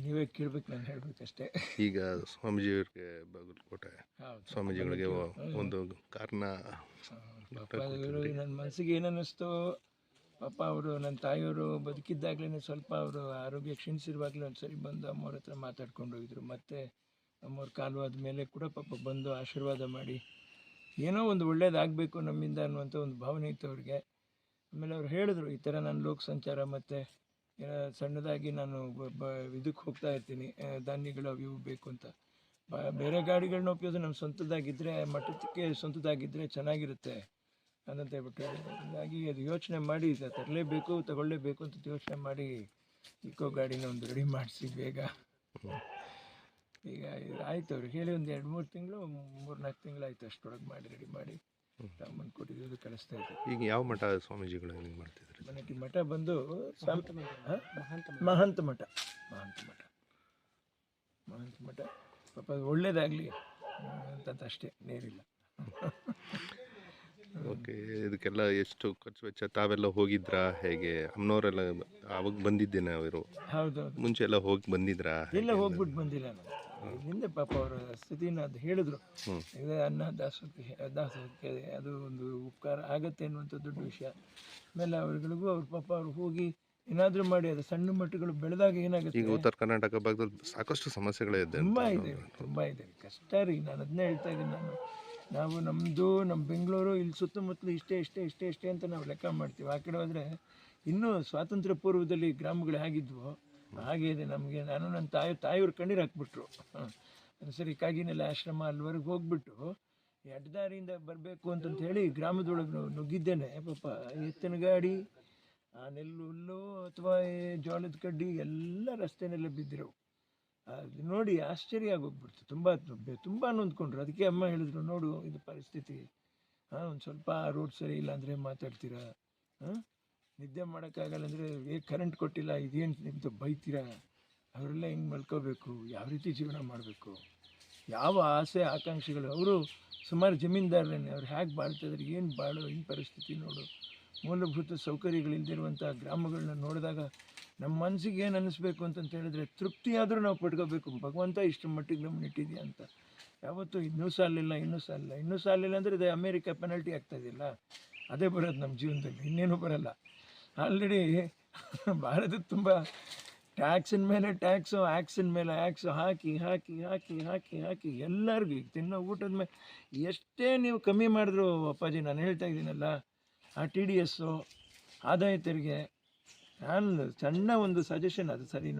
ನೀವೇ ಕೇಳ್ಬೇಕು ನಾನು ಹೇಳ್ಬೇಕಷ್ಟೇ. ಈಗ ಸ್ವಾಮೀಜಿಯವ್ರಿಗೆ ಬಾಗಲಕೋಟೆ ಹೌದು ಸ್ವಾಮೀಜಿಗಳಿಗೆ ಒ- ಒಂದು ಕಾರಣ ಪಾಪ ಇವರು ನನ್ನ ಮನಸ್ಸಿಗೆ ಏನನ್ನಿಸ್ತೋ ಪಾಪ ಅವರು ನನ್ನ ತಾಯಿಯವರು ಬದುಕಿದ್ದಾಗಲೇ ಸ್ವಲ್ಪ ಅವರು ಆರೋಗ್ಯ ಕ್ಷೀಣಿಸಿರುವಾಗಲೇ ಒಂದು ಸರಿ ಬಂದು ಅಮ್ಮವ್ರ ಹತ್ರ ಮಾತಾಡ್ಕೊಂಡು ಹೋಗಿದ್ರು. ಮತ್ತೆ ಅಮ್ಮವ್ರ ಕಾಲವಾದ ಮೇಲೆ ಕೂಡ ಪಾಪ ಬಂದು ಆಶೀರ್ವಾದ ಮಾಡಿ ಏನೋ ಒಂದು ಒಳ್ಳೇದಾಗಬೇಕು ನಮ್ಮಿಂದ ಅನ್ನುವಂಥ ಒಂದು ಭಾವನೆ ಇತ್ತು ಅವ್ರಿಗೆ. ಆಮೇಲೆ ಅವ್ರು ಹೇಳಿದ್ರು ಈ ಥರ ನಾನು ಲೋಕ ಸಂಚಾರ ಮತ್ತು ಏನೋ ಸಣ್ಣದಾಗಿ ನಾನು ಬ- ಇದಕ್ಕೆ ಹೋಗ್ತಾ ಇರ್ತೀನಿ. ಧಾನ್ಯಗಳು ಅವು ಇವು ಬೇಕು ಅಂತ. ಬೇರೆ ಗಾಡಿಗಳನ್ನ ಉಪಯೋಗಿಸಿ ನಮ್ಮ ಸ್ವಂತದಾಗಿದ್ದರೆ ಮಠಕ್ಕೆ ಸ್ವಂತದಾಗಿದ್ದರೆ ಚೆನ್ನಾಗಿರುತ್ತೆ ಅನ್ನಂತ ಹೇಳ್ಬಿಟ್ಟು ಹಾಗಾಗಿ ಅದು ಯೋಚನೆ ಮಾಡಿ ತರಲೇಬೇಕು ತಗೊಳ್ಳೇಬೇಕು ಅಂತ ಯೋಚನೆ ಮಾಡಿ ಇಕೋ ಗಾಡಿನ ಒಂದು ರೆಡಿ ಮಾಡಿಸಿ ಬೇಗ. ಈಗ ಆಯ್ತು ಅವ್ರಿಗೆ ಹೇಳಿ ಒಂದು ಎರಡು ಮೂರು ತಿಂಗಳು ಮೂರು ನಾಲ್ಕು ತಿಂಗಳು ಆಯ್ತು ಅಷ್ಟರೊಳಗೆ ಮಾಡಿ ರೆಡಿ ಮಾಡಿ ತಗೊಂಬಂದು ಕೊಟ್ಟಿದ್ದು ಕಳಿಸ್ತಾ ಇದ್ದೆ. ಈಗ ಯಾವ ಮಠ ಸ್ವಾಮೀಜಿಗಳು ಮಾಡ್ತಿದ್ರಿ ಮನೆಗೆ ಮಠ ಬಂದು? ಮಹಂತ ಮಠ. ಮಹಂತ ಮಠ. ಮಹಂತ ಮಠ. ಪಾಪ ಒಳ್ಳೇದಾಗ್ಲಿ. ಅಂತ ಅಷ್ಟೇ ನೀರಿಲ್ಲ. ಓಕೆ ಇದಕ್ಕೆಲ್ಲ ಎಷ್ಟು ಖರ್ಚು ವೆಚ್ಚ? ತಾವೆಲ್ಲ ಹೋಗಿದ್ರಾ? ಹೇಗೆ? ಅಮ್ಮನವರೆಲ್ಲ ಅವಾಗ ಬಂದಿದ್ದೇನೆ ಅವರು. ಹೌದು ಮುಂಚೆ ಎಲ್ಲ ಹೋಗಿ ಬಂದಿದ್ರಾ? ಇಲ್ಲ ಹೋಗ್ಬಿಟ್ಟು ಬಂದಿಲ್ಲ ನಾನು. ಹಿಂದೆ ಪಾಪ ಅವರ ಸ್ಥಿತಿನ ಅದು ಹೇಳಿದ್ರು. ಇದು ಅನ್ನ ದಾಸೋಹಕ್ಕೆ ದಾಸೋಹಕ್ಕೆ ಅದು ಒಂದು ಉಪಕಾರ ಆಗತ್ತೆ ಅನ್ನುವಂಥ ದೊಡ್ಡ ವಿಷಯ. ಆಮೇಲೆ ಅವ್ರಗಳಿಗೂ ಅವ್ರ ಪಾಪ ಅವ್ರು ಹೋಗಿ ಏನಾದರೂ ಮಾಡಿ ಅದು ಸಣ್ಣ ಮಟ್ಟಗಳು ಬೆಳೆದಾಗ ಏನಾಗುತ್ತೆ? ಈಗ ಉತ್ತರ ಕರ್ನಾಟಕ ಭಾಗದಲ್ಲಿ ಸಾಕಷ್ಟು ಸಮಸ್ಯೆಗಳೇ ಇದೆ ತುಂಬ ಇದೆ ತುಂಬ ಇದೆ. ಕಷ್ಟ ರೀ ನಾನು ಅದನ್ನೇ ಹೇಳ್ತಾ ಇದ್ದೀನಿ ನಾನು. ನಾವು ನಮ್ಮದು ನಮ್ಮ ಬೆಂಗಳೂರು ಇಲ್ಲಿ ಸುತ್ತಮುತ್ತಲು ಇಷ್ಟೇ ಇಷ್ಟೇ ಇಷ್ಟೇ ಇಷ್ಟೇ ಅಂತ ನಾವು ಲೆಕ್ಕ ಮಾಡ್ತೀವಿ. ಆ ಕಡೆ ಹೋದರೆ ಇನ್ನೂ ಸ್ವಾತಂತ್ರ್ಯ ಪೂರ್ವದಲ್ಲಿ ಗ್ರಾಮಗಳು ಹೇಗಿದ್ವೋ ಹಾಗೆ ಇದೆ ನಮಗೆ, ನಾನು ನನ್ನ ತಾಯಿ, ತಾಯಿಯವ್ರ ಕಣ್ಣೀರು ಹಾಕ್ಬಿಟ್ರು. ಹಾಂ. ಸರಿ ಕಾಗಿನೆಲ್ಲ ಆಶ್ರಮ ಅಲ್ಲಿವರೆಗೆ ಹೋಗ್ಬಿಟ್ಟು ಎಡ್ದಾರಿಯಿಂದ ಬರಬೇಕು ಅಂತಂತ ಹೇಳಿ ಗ್ರಾಮದೊಳಗೆ ನುಗ್ಗಿದ್ದೇನೆ. ಪಾಪ ಎತ್ತಿನ ಗಾಡಿ, ಆ ನೆಲ್ಲು ಹುಲ್ಲು ಅಥವಾ ಜೋಳದ ಕಡ್ಡಿ ಎಲ್ಲ ರಸ್ತೆನೆಲ್ಲ ಬಿದ್ದಿರೋವು ಅದು ನೋಡಿ ಆಶ್ಚರ್ಯ ಆಗೋಗ್ಬಿಡ್ತು. ತುಂಬ ತುಂಬ ನೊಂದ್ಕೊಂಡ್ರು. ಅದಕ್ಕೆ ಅಮ್ಮ ಹೇಳಿದ್ರು, ನೋಡು, ಇದು ಪರಿಸ್ಥಿತಿ. ಹಾಂ, ಒಂದು ಸ್ವಲ್ಪ ರೋಡ್ ಸರಿ ಇಲ್ಲ ಅಂದರೆ ಮಾತಾಡ್ತೀರಾ? ಹಾಂ? ನಿದ್ದೆ ಮಾಡೋಕ್ಕಾಗಲ್ಲ ಅಂದರೆ, ಏ ಕರೆಂಟ್ ಕೊಟ್ಟಿಲ್ಲ, ಇದೇನು ನಿಮ್ಮದು ಬೈತೀರಾ? ಅವರೆಲ್ಲ ಹೆಂಗೆ ಮಲ್ಕೋಬೇಕು? ಯಾವ ರೀತಿ ಜೀವನ ಮಾಡಬೇಕು? ಯಾವ ಆಸೆ, ಆಕಾಂಕ್ಷೆಗಳು? ಅವರು ಸುಮಾರು ಜಮೀನ್ದಾರರೇನೆ. ಅವ್ರು ಹೇಗೆ ಬಾಳ್ತಿದ್ದಾರೆ ಏನು ಬಾಳು ಏನು ಪರಿಸ್ಥಿತಿ ನೋಡು. ಮೂಲಭೂತ ಸೌಕರ್ಯಗಳಿಲ್ದಿರುವಂಥ ಗ್ರಾಮಗಳನ್ನ ನೋಡಿದಾಗ ನಮ್ಮ ಮನಸ್ಸಿಗೆ ಏನು ಅನ್ನಿಸ್ಬೇಕು ಅಂತಂತ ಹೇಳಿದ್ರೆ ತೃಪ್ತಿಯಾದರೂ ನಾವು ಪಡ್ಕೋಬೇಕು. ಭಗವಂತ ಇಷ್ಟು ಮಟ್ಟಿಗೆ ನಮ್ಮನ್ನ ಇಟ್ಟಿದೆಯಾ ಅಂತ. ಯಾವತ್ತೂ ಇನ್ನೂ ಸಾಲಿಲ್ಲ ಇನ್ನೂ ಸಾಲಿಲ್ಲ. ಇನ್ನೂ ಸಾಲಿಲ್ಲ ಅಂದರೆ ಇದು ಅಮೇರಿಕ ಪೆನಾಲ್ಟಿ ಆಗ್ತಾ ಇದೆಯಲ್ಲ? ಅದೇ ಬರೋದು ನಮ್ಮ ಜೀವನದಲ್ಲಿ. ಇನ್ನೇನು ಬರಲ್ಲ. ಆಲ್ರೆಡಿ ಭಾರತ ತುಂಬ ಟ್ಯಾಕ್ಸಿನ ಮೇಲೆ ಟ್ಯಾಕ್ಸು ಆ್ಯಕ್ಸಿನ ಮೇಲೆ ಆ್ಯಕ್ಸು ಹಾಕಿ ಹಾಕಿ ಹಾಕಿ ಹಾಕಿ ಹಾಕಿ ಎಲ್ಲರಿಗೂ ಈಗ ತಿನ್ನೋ ಊಟದ ಮೇಲೆ ಎಷ್ಟೇ ನೀವು ಕಮ್ಮಿ ಮಾಡಿದ್ರು ಅಪ್ಪಾಜಿ ನಾನು ಹೇಳ್ತಾ ಇದ್ದೀನಲ್ಲ, ಆ ಟಿ ಡಿ ಎಸ್ಸು ಆದಾಯ ತೆರಿಗೆ, ನಾನು ಸಣ್ಣ ಒಂದು ಸಜೆಷನ್ ಅದು ಸರಿ